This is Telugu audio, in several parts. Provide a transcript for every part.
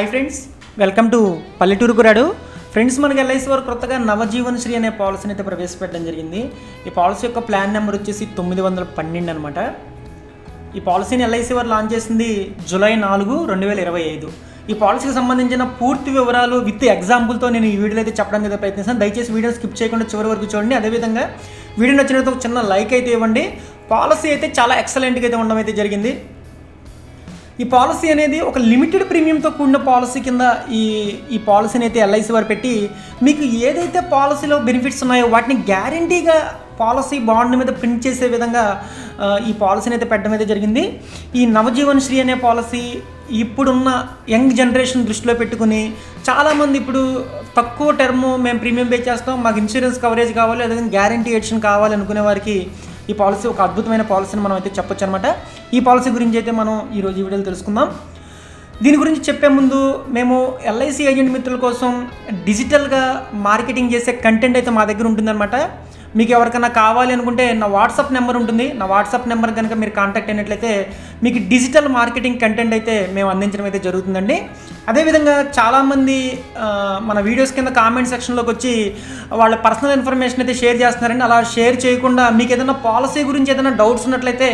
హాయ్ ఫ్రెండ్స్ వెల్కమ్ టు పల్లెటూరు రాడు ఫ్రెండ్స్ మనకి ఎల్ఐసి వారు కొత్తగా నవజీవన్ శ్రీ అనే పాలసీని అయితే ప్రవేశపెట్టడం జరిగింది. ఈ పాలసీ యొక్క ప్లాన్ నెంబర్ వచ్చేసి తొమ్మిది వందల పన్నెండు అనమాట ఈ పాలసీని ఎల్ఐసి వారు లాంచ్ చేసింది జూలై నాలుగు రెండు వేల ఇరవై ఐదు. ఈ పాలసీకి సంబంధించిన పూర్తి వివరాలు విత్ ఎగ్జాంపుల్తో నేను ఈ వీడియోలో అయితే చెప్పడానికి అయితే ప్రయత్నిస్తాను. దయచేసి వీడియో స్కిప్ చేయకుండా చివరి వరకు చూడండి. అదేవిధంగా వీడియో నచ్చినట్టు ఒక చిన్న లైక్ అయితే ఇవ్వండి. పాలసీ అయితే చాలా ఎక్సలెంట్గా అయితే ఉండడం అయితే జరిగింది. ఈ పాలసీ అనేది ఒక లిమిటెడ్ ప్రీమియంతో కూడిన పాలసీ కింద ఈ ఈ పాలసీని అయితే ఎల్ఐసి వారు పెట్టి మీకు ఏదైతే పాలసీలో బెనిఫిట్స్ ఉన్నాయో వాటిని గ్యారంటీగా పాలసీ బాండ్ మీద ప్రింట్ చేసే విధంగా ఈ పాలసీని అయితే పెట్టడం అయితే జరిగింది. ఈ నవజీవన్ శ్రీ అనే పాలసీ ఇప్పుడున్న యంగ్ జనరేషన్ దృష్టిలో పెట్టుకుని చాలామంది ఇప్పుడు తక్కువ టర్మ్ మేము ప్రీమియం పే చేస్తాం మాకు ఇన్సూరెన్స్ కవరేజ్ కావాలి అదే గ్యారంటీ ఎడిషన్ కావాలి అనుకునే వారికి ఈ పాలసీ ఒక అద్భుతమైన పాలసీని మనం అయితే చెప్పొచ్చు అనమాట ఈ పాలసీ గురించి అయితే మనం ఈరోజు ఈ వీడియోలో తెలుసుకుందాం. దీని గురించి చెప్పే ముందు మేము ఎల్ఐసి ఏజెంట్ మిత్రుల కోసం డిజిటల్గా మార్కెటింగ్ చేసే కంటెంట్ అయితే మా దగ్గర ఉంటుందన్నమాట. మీకు ఎవరికైనా కావాలి అనుకుంటే నా వాట్సాప్ నెంబర్ ఉంటుంది. నా వాట్సాప్ నెంబర్ కనుక మీరు కాంటాక్ట్ అయినట్లయితే మీకు డిజిటల్ మార్కెటింగ్ కంటెంట్ అయితే మేము అందించడం అయితే జరుగుతుందండి. అదేవిధంగా చాలామంది మన వీడియోస్ కింద కామెంట్ సెక్షన్లోకి వచ్చి వాళ్ళ పర్సనల్ ఇన్ఫర్మేషన్ అయితే షేర్ చేస్తున్నారండి. అలా షేర్ చేయకుండా మీకు ఏదైనా పాలసీ గురించి ఏదైనా డౌట్స్ ఉన్నట్లయితే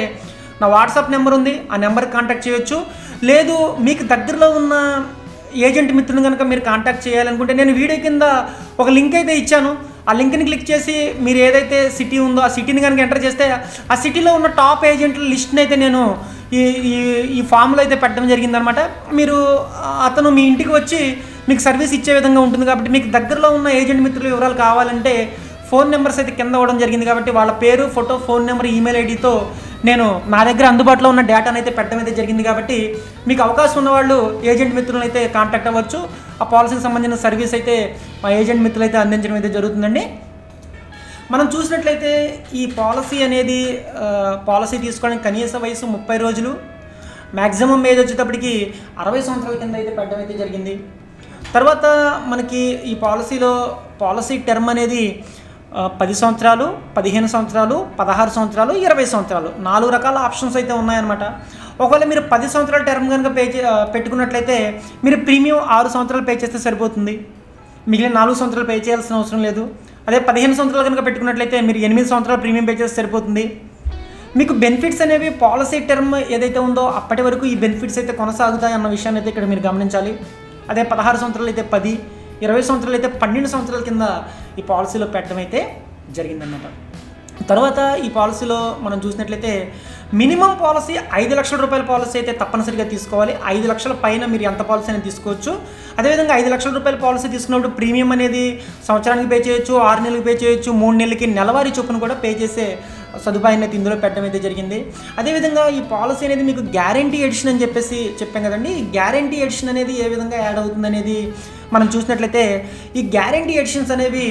నా వాట్సాప్ నెంబర్ ఉంది. ఆ నెంబర్కి కాంటాక్ట్ చేయొచ్చు. లేదు మీకు దగ్గరలో ఉన్న ఏజెంట్ మిత్రుని కనుక మీరు కాంటాక్ట్ చేయాలనుకుంటే నేను వీడియో కింద ఒక లింక్ అయితే ఇచ్చాను. ఆ లింక్ని క్లిక్ చేసి మీరు ఏదైతే సిటీ ఉందో ఆ సిటీని కనుక ఎంటర్ చేస్తే ఆ సిటీలో ఉన్న టాప్ ఏజెంట్ల లిస్ట్ని అయితే నేను ఈ ఈ ఈ ఫామ్లో అయితే పెట్టడం జరిగిందనమాట. మీరు అతను మీ ఇంటికి వచ్చి మీకు సర్వీస్ ఇచ్చే విధంగా ఉంటుంది కాబట్టి మీకు దగ్గరలో ఉన్న ఏజెంట్ మిత్రుల వివరాలు కావాలంటే ఫోన్ నెంబర్స్ అయితే కింద అవ్వడం జరిగింది కాబట్టి వాళ్ళ పేరు ఫోటో ఫోన్ నెంబర్ ఈమెయిల్ ఐడితో నేను నా దగ్గర అందుబాటులో ఉన్న డేటాను అయితే పెట్టడం అయితే జరిగింది కాబట్టి మీకు అవకాశం ఉన్న వాళ్ళు ఏజెంట్ మిత్రులను అయితే కాంటాక్ట్ అవ్వచ్చు. ఆ పాలసీకి సంబంధించిన సర్వీస్ అయితే మా ఏజెంట్ మిత్రులు అయితే అందించడం అయితే జరుగుతుందండి. మనం చూసినట్లయితే ఈ పాలసీ అనేది పాలసీ తీసుకోవడానికి కనీస వయసు ముప్పై రోజులు మ్యాక్సిమం ఏజ్ వచ్చేటప్పటికి అరవై సంవత్సరాల కింద అయితే పెట్టడం అయితే జరిగింది. తర్వాత మనకి ఈ పాలసీలో పాలసీ టర్మ్ అనేది పది సంవత్సరాలు పదిహేను సంవత్సరాలు పదహారు సంవత్సరాలు ఇరవై సంవత్సరాలు. నాలుగు రకాల ఆప్షన్స్ అయితే ఉన్నాయన్నమాట. ఒకవేళ మీరు పది సంవత్సరాల టర్మ్ కనుక పే చే- పెట్టుకున్నట్లయితే మీరు ప్రీమియం ఆరు సంవత్సరాలు పే చేస్తే సరిపోతుంది. మిగిలిన నాలుగు సంవత్సరాలు పే చేయాల్సిన అవసరం లేదు. అదే పదిహేను సంవత్సరాలు కనుక పెట్టుకున్నట్లయితే మీరు ఎనిమిది సంవత్సరాలు ప్రీమియం పే చేస్తే సరిపోతుంది. మీకు బెనిఫిట్స్ అనేవి పాలసీ టర్మ్ ఏదైతే ఉందో అప్పటి వరకు ఈ బెనిఫిట్స్ అయితే కొనసాగుతాయి అన్న విషయాన్ని అయితే ఇక్కడ మీరు గమనించాలి. అదే పదహారు సంవత్సరాలు అయితే పది ఇరవై సంవత్సరాలు అయితే పన్నెండు సంవత్సరాల కింద ఈ పాలసీలో పెట్టడం అయితే జరిగిందన్నమాట. తర్వాత ఈ పాలసీలో మనం చూసినట్లయితే మినిమం పాలసీ ఐదు లక్షల రూపాయల పాలసీ అయితే తప్పనిసరిగా తీసుకోవాలి. ఐదు లక్షల పైన మీరు ఎంత పాలసీ అయినా తీసుకోవచ్చు. అదేవిధంగా ఐదు లక్షల రూపాయల పాలసీ తీసుకున్నప్పుడు ప్రీమియం అనేది సంవత్సరానికి పే చేయొచ్చు ఆరు నెలలకు పే చేయొచ్చు మూడు నెలలకి నెలవారీ చొప్పున కూడా పే చేసే సదుపాయాన్ని అయితే ఇందులో పెట్టడం అయితే జరిగింది. అదేవిధంగా ఈ పాలసీ అనేది మీకు గ్యారంటీ ఎడిషన్ అని చెప్పేసి చెప్పాం కదండి. ఈ గ్యారంటీ ఎడిషన్ అనేది ఏ విధంగా యాడ్ అవుతుంది అనేది మనం చూసినట్లయితే ఈ గ్యారంటీ ఎడిషన్స్ అనేవి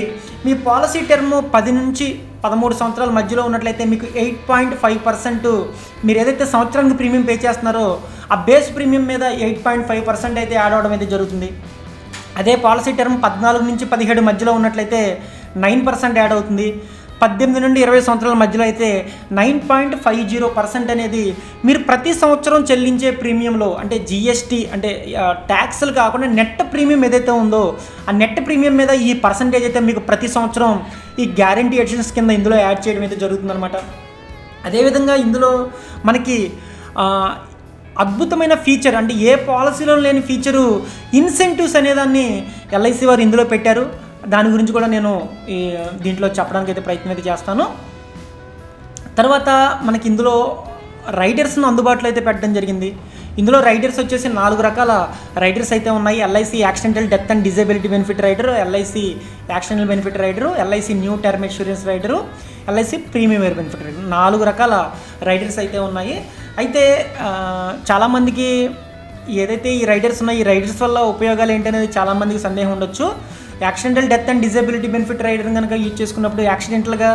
మీ పాలసీ టర్మ్ పది నుంచి పదమూడు సంవత్సరాల మధ్యలో ఉన్నట్లయితే మీకు ఎయిట్ పాయింట్ ఫైవ్ పర్సెంట్ మీరు ఏదైతే సంవత్సరానికి ప్రీమియం పే చేస్తున్నారో ఆ బేస్ ప్రీమియం మీద ఎయిట్ పాయింట్ ఫైవ్ పర్సెంట్ అయితే యాడ్ అవడం అయితే జరుగుతుంది. అదే పాలసీ టర్మ్ పద్నాలుగు నుంచి పదిహేడు మధ్యలో ఉన్నట్లయితే నైన్ పర్సెంట్ యాడ్ అవుతుంది. పద్దెనిమిది నుండి ఇరవై సంవత్సరాల మధ్యలో అయితే nine point five zero percent అనేది మీరు ప్రతి సంవత్సరం చెల్లించే ప్రీమియంలో అంటే జిఎస్టీ అంటే ట్యాక్స్లు కాకుండా నెట్ ప్రీమియం ఏదైతే ఉందో ఆ నెట్ ప్రీమియం మీద ఈ పర్సంటేజ్ అయితే మీకు ప్రతి సంవత్సరం ఈ గ్యారంటీ ఎడిషన్స్ కింద ఇందులో యాడ్ చేయడం అయితే జరుగుతుందన్నమాట. అదేవిధంగా ఇందులో మనకి అద్భుతమైన ఫీచర్ అంటే ఏ పాలసీలో లేని ఫీచరు ఇన్సెంటివ్స్ అనేదాన్ని ఎల్ఐసి వారు ఇందులో పెట్టారు. దాని గురించి కూడా నేను ఈ దీంట్లో చెప్పడానికి అయితే ప్రయత్నం అయితే చేస్తాను. తర్వాత మనకి ఇందులో రైడర్స్ను అందుబాటులో అయితే పెట్టడం జరిగింది. ఇందులో రైడర్స్ వచ్చేసి నాలుగు రకాల రైడర్స్ అయితే ఉన్నాయి. LIC accidental death and disability benefit rider LIC accidental benefit rider LIC new term insurance rider LIC premium air benefit rider. నాలుగు రకాల రైడర్స్ అయితే ఉన్నాయి. అయితే చాలామందికి ఏదైతే ఈ రైడర్స్ ఉన్నాయి ఈ రైడర్స్ వల్ల ఉపయోగాలు ఏంటనేది చాలామందికి సందేహం ఉండొచ్చు. Accidental death and disability benefit rider కనుక యూజ్ చేసుకున్నప్పుడు యాక్సిడెంటల్గా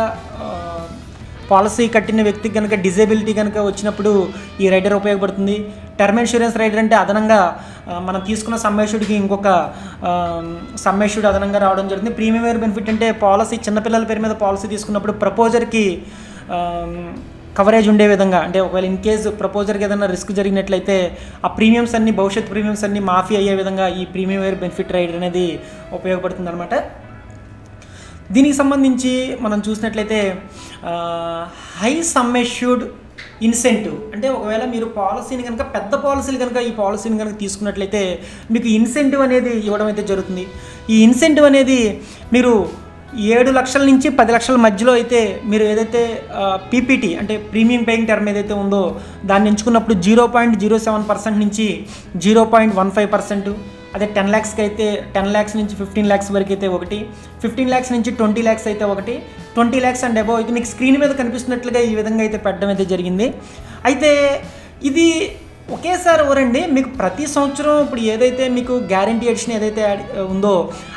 పాలసీ కట్టిన వ్యక్తికి కనుక డిజేబిలిటీ కనుక వచ్చినప్పుడు ఈ రైడర్ ఉపయోగపడుతుంది. టర్మ్ ఇన్సూరెన్స్ రైడర్ అంటే అదనంగా మనం తీసుకున్న సమ్మేషుడికి ఇంకొక సమ్మేషుడు అదనంగా రావడం జరుగుతుంది. ప్రీమియం వేర్ బెనిఫిట్ అంటే పాలసీ చిన్నపిల్లల పేరు మీద పాలసీ తీసుకున్నప్పుడు ప్రపోజర్కి కవరేజ్ ఉండే విధంగా అంటే ఒకవేళ ఇన్ కేసు ప్రపోజర్కి ఏదైనా రిస్క్ జరిగినట్లయితే ఆ ప్రీమియమ్స్ అన్ని భవిష్యత్ ప్రీమియమ్స్ అన్ని మాఫీ అయ్యే విధంగా ఈ ప్రీమియం వేర్ బెనిఫిట్ రైడర్ అనేది ఉపయోగపడుతుంది అనమాట దీనికి సంబంధించి మనం చూసినట్లయితే హై సమ్మెష్యూర్డ్ ఇన్సెంటివ్ అంటే ఒకవేళ మీరు పాలసీని కనుక పెద్ద పాలసీలు కనుక ఈ పాలసీని కనుక తీసుకున్నట్లయితే మీకు ఇన్సెంటివ్ అనేది ఇవ్వడం అయితే జరుగుతుంది. ఈ ఇన్సెంటివ్ అనేది మీరు ఏడు లక్షల నుంచి పది లక్షల మధ్యలో అయితే మీరు ఏదైతే పీపీటీ అంటే ప్రీమియం పేయింగ్ టర్మ్ ఏదైతే ఉందో దాన్ని ఎంచుకున్నప్పుడు zero point zero seven percent నుంచి zero point one five percent అదే టెన్ ల్యాక్స్కి అయితే టెన్ ల్యాక్స్ నుంచి ఫిఫ్టీన్ ల్యాక్స్ వరకు అయితే ఒకటి ఫిఫ్టీన్ ల్యాక్స్ నుంచి ట్వంటీ ల్యాక్స్ అయితే ఒకటి ట్వంటీ ల్యాక్స్ అండ్ అబౌవ్ అయితే మీకు స్క్రీన్ మీద కనిపిస్తున్నట్లుగా ఈ విధంగా అయితే పెట్టడం అయితే జరిగింది. అయితే ఇది ఒకేసారి ఎవరండి? మీకు ప్రతి సంవత్సరం ఇప్పుడు ఏదైతే మీకు గ్యారంటీ ఎడిషన్ ఏదైతే యాడ్ ఉందో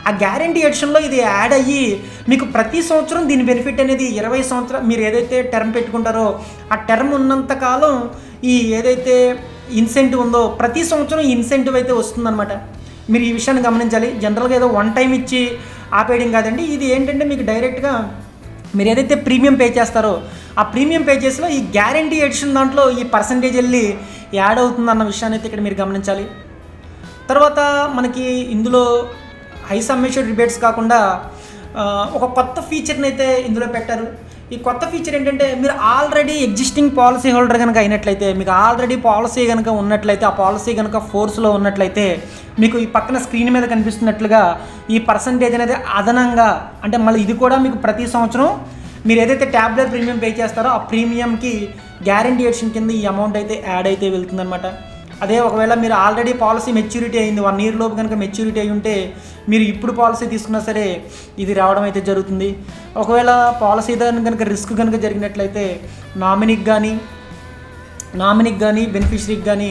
ఆ గ్యారంటీ ఎడిషన్లో ఇది యాడ్ అయ్యి మీకు ప్రతి సంవత్సరం దీని బెనిఫిట్ అనేది ఇరవై సంవత్సరం మీరు ఏదైతే టర్మ్ పెట్టుకుంటారో ఆ టర్మ్ ఉన్నంత కాలం ఈ ఏదైతే ఇన్సెంటివ్ ఉందో ప్రతి సంవత్సరం ఇన్సెంటివ్ అయితే వస్తుందన్నమాట. మీరు ఈ విషయాన్ని గమనించాలి. జనరల్గా ఏదో వన్ టైం ఇచ్చి ఆపేయడం కాదండి. ఇది ఏంటంటే మీకు డైరెక్ట్గా మీరు ఏదైతే ప్రీమియం పే చేస్తారో ఆ ప్రీమియం పే చేసిలో ఈ గ్యారంటీ ఎడిషన్ దాంట్లో ఈ పర్సంటేజ్ వెళ్ళి యాడ్ అవుతుందన్న విషయాన్ని అయితే ఇక్కడ మీరు గమనించాలి. తర్వాత మనకి ఇందులో హై సమ్మేషన్ రిబేట్స్ కాకుండా ఒక కొత్త ఫీచర్ని అయితే ఇందులో పెట్టారు. ఈ కొత్త ఫీచర్ ఏంటంటే మీరు ఆల్రెడీ ఎగ్జిస్టింగ్ పాలసీ హోల్డర్ కనుక అయినట్లయితే మీకు ఆల్రెడీ పాలసీ కనుక ఉన్నట్లయితే ఆ పాలసీ కనుక ఫోర్స్లో ఉన్నట్లయితే మీకు ఈ పక్కన స్క్రీన్ మీద కనిపిస్తున్నట్లుగా ఈ పర్సంటేజ్ అనేది అదనంగా అంటే మళ్ళీ ఇది కూడా మీకు ప్రతి సంవత్సరం మీరు ఏదైతే ట్యాబ్లెట్ ప్రీమియం పే చేస్తారో ఆ ప్రీమియంకి గ్యారంటీ ఎడిషన్ కింద ఈ అమౌంట్ అయితే యాడ్ అయితే వెళ్తుందనమాట అదే ఒకవేళ మీరు ఆల్రెడీ పాలసీ మెచ్యూరిటీ అయింది వన్ ఇయర్ లోపు కనుక మెచ్యూరిటీ అయి ఉంటే మీరు ఇప్పుడు పాలసీ తీసుకున్నా సరే ఇది రావడం అయితే జరుగుతుంది. ఒకవేళ పాలసీ దాని కనుక రిస్క్ కనుక జరిగినట్లయితే నామినీకి కానీ నామినీకి కానీ బెనిఫిషరీకి కానీ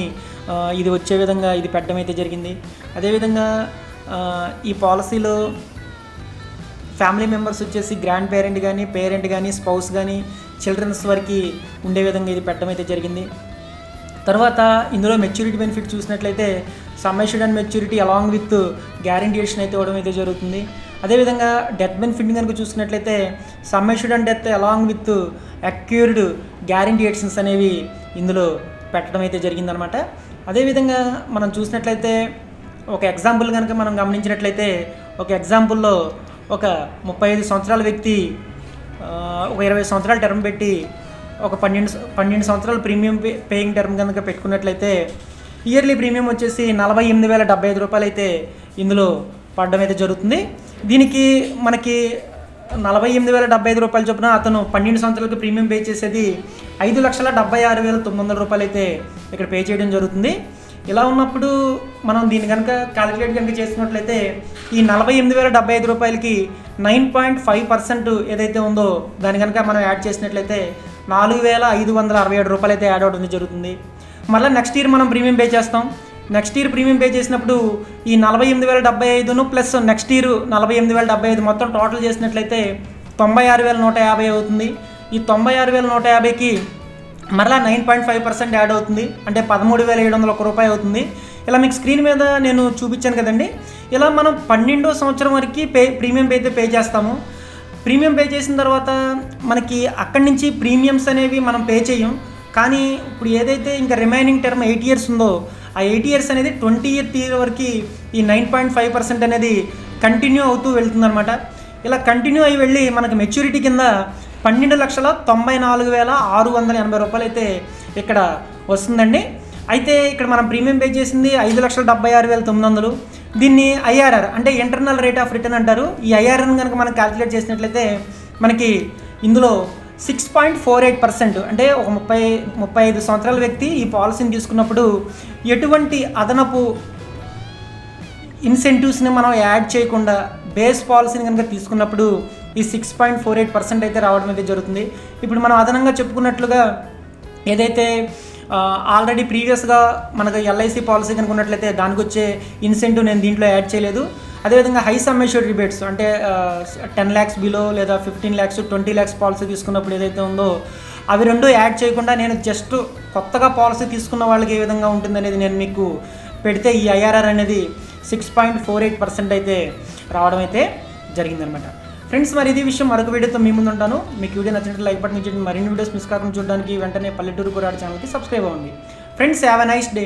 ఇది వచ్చే విధంగా ఇది పెట్టడం అయితే జరిగింది. అదేవిధంగా ఈ పాలసీలో ఫ్యామిలీ మెంబర్స్ వచ్చేసి గ్రాండ్ పేరెంట్ కానీ పేరెంట్ కానీ స్పౌస్ కానీ చిల్డ్రన్స్ వరకు ఉండే విధంగా ఇది పెట్టడం అయితే జరిగింది. తర్వాత ఇందులో మెచ్యూరిటీ బెనిఫిట్ చూసినట్లయితే summation and maturity along with గ్యారంటీషన్ అయితే ఇవ్వడం అయితే జరుగుతుంది. అదేవిధంగా డెత్ బెనిఫిట్ కనుక చూసినట్లయితే summation and death along with accrued గ్యారంటీషన్స్ అనేవి ఇందులో పెట్టడం అయితే జరిగిందనమాట అదేవిధంగా మనం చూసినట్లయితే ఒక ఎగ్జాంపుల్ కనుక మనం గమనించినట్లయితే ఒక ఎగ్జాంపుల్లో ఒక ముప్పై ఐదు సంవత్సరాల వ్యక్తి ఒక ఇరవై సంవత్సరాలు టర్మ్ పెట్టి ఒక పన్నెండు పన్నెండు సంవత్సరాలు ప్రీమియం పే పేయింగ్ టర్మ్ కనుక పెట్టుకున్నట్లయితే ఇయర్లీ ప్రీమియం వచ్చేసి నలభై ఎనిమిది వేల డెబ్బై ఐదు రూపాయలు అయితే ఇందులో పడడం అయితే జరుగుతుంది. దీనికి మనకి నలభై ఎనిమిది వేల డెబ్బై ఐదు రూపాయలు చొప్పున అతను పన్నెండు సంవత్సరాలకు ప్రీమియం పే చేసేది ఐదు లక్షల డెబ్బై ఆరు వేల తొమ్మిది వందల రూపాయలు అయితే ఇక్కడ పే చేయడం జరుగుతుంది. ఇలా ఉన్నప్పుడు మనం దీన్ని కనుక క్యాలిక్యులేట్ కనుక చేసినట్లయితే ఈ నలభై ఎనిమిది వేల డెబ్బై ఐదు రూపాయలకి నైన్ పాయింట్ ఫైవ్ పర్సెంట్ ఏదైతే ఉందో దాని కనుక మనం యాడ్ చేసినట్లయితే నాలుగు వేల ఐదు వందల అరవై ఏడు రూపాయలు అయితే యాడ్ అవడం జరుగుతుంది. మళ్ళీ నెక్స్ట్ ఇయర్ మనం ప్రీమియం పే చేస్తాం. నెక్స్ట్ ఇయర్ ప్రీమియం పే చేసినప్పుడు ఈ నలభై ఎనిమిది వేల డెబ్బై ఐదును ప్లస్ నెక్స్ట్ ఇయర్ నలభై ఎనిమిది వేల డెబ్బై ఐదు మొత్తం టోటల్ చేసినట్లయితే తొంభై ఆరు వేల నూట యాభై అవుతుంది. ఈ తొంభై ఆరు వేల నూట యాభైకి మరలా nine point five percent add అవుతుంది. అంటే పదమూడు వేల ఏడు వందల ఒక రూపాయి అవుతుంది. ఇలా మీకు స్క్రీన్ మీద నేను చూపించాను కదండి. ఇలా మనం పన్నెండో సంవత్సరం వరకు పే ప్రీమియం పే అయితే పే చేస్తాము. ప్రీమియం పే చేసిన తర్వాత మనకి అక్కడి నుంచి ప్రీమియమ్స్ అనేవి మనం పే చేయం. కానీ ఇప్పుడు ఏదైతే ఇంకా రిమైనింగ్ టర్మ్ ఎయిట్ ఇయర్స్ ఉందో ఆ ఎయిట్ ఇయర్స్ అనేది ట్వంటీ ఎయిత్ ఇయర్ వరకు ఈ నైన్ పాయింట్ ఫైవ్ పర్సెంట్ అనేది కంటిన్యూ అవుతూ వెళ్తుందనమాట ఇలా కంటిన్యూ అయ్యి వెళ్ళి మనకి మెచ్యూరిటీ కింద పన్నెండు లక్షల తొంభై నాలుగు వేల ఆరు వందల ఎనభై రూపాయలు అయితే ఇక్కడ వస్తుందండి. అయితే ఇక్కడ మనం ప్రీమియం పే చేసింది ఐదు లక్షల డెబ్బై ఆరు వేల తొమ్మిది వందలు. దీన్ని ఐఆర్ఆర్ అంటే ఇంటర్నల్ రేట్ ఆఫ్ రిటర్న్ అంటారు. ఈ ఐఆర్ఆర్ని కనుక మనం క్యాలిక్యులేట్ చేసినట్లయితే మనకి ఇందులో six point four eight percent అంటే ఒక ముప్పై ముప్పై ఐదు సంవత్సరాల వ్యక్తి ఈ పాలసీని తీసుకున్నప్పుడు ఎటువంటి అదనపు ఇన్సెంటివ్స్ని మనం యాడ్ చేయకుండా బేస్ పాలసీని కనుక తీసుకున్నప్పుడు ఈ six point four eight percent అయితే రావడం అయితే జరుగుతుంది. ఇప్పుడు మనం అదనంగా చెప్పుకున్నట్లుగా ఏదైతే ఆల్రెడీ ప్రీవియస్గా మనకు ఎల్ఐసి పాలసీ కనుక ఉన్నట్లయితే దానికి వచ్చే ఇన్సెంటివ్ నేను దీంట్లో యాడ్ చేయలేదు. అదేవిధంగా హై సమ్మేషన్ రిబేట్స్ అంటే టెన్ ల్యాక్స్ బిలో లేదా fifteen lakhs twenty lakhs policy తీసుకున్నప్పుడు ఏదైతే ఉందో అవి రెండు యాడ్ చేయకుండా నేను జస్ట్ కొత్తగా పాలసీ తీసుకున్న వాళ్ళకి ఏ విధంగా ఉంటుందనేది నేను మీకు పెడితే ఈ ఐఆర్ఆర్ అనేది six point four eight percent అయితే రావడం అయితే జరిగిందనమాట. ఫ్రెండ్స్ మరి ఇది విషయం మరొక వీడియోతో మీ ముందు ఉంటాను. మీకు వీడియో నచ్చినట్టు లైక్ బటన్ ఇచ్చేయండి మరిన్ని వీడియోస్ మిస్ కాకుండా చూడడానికి వెంటనే పల్లెటూరు కూడా ఛానల్కి సబ్స్క్రైబ్ అవ్వండి. Friends have a nice day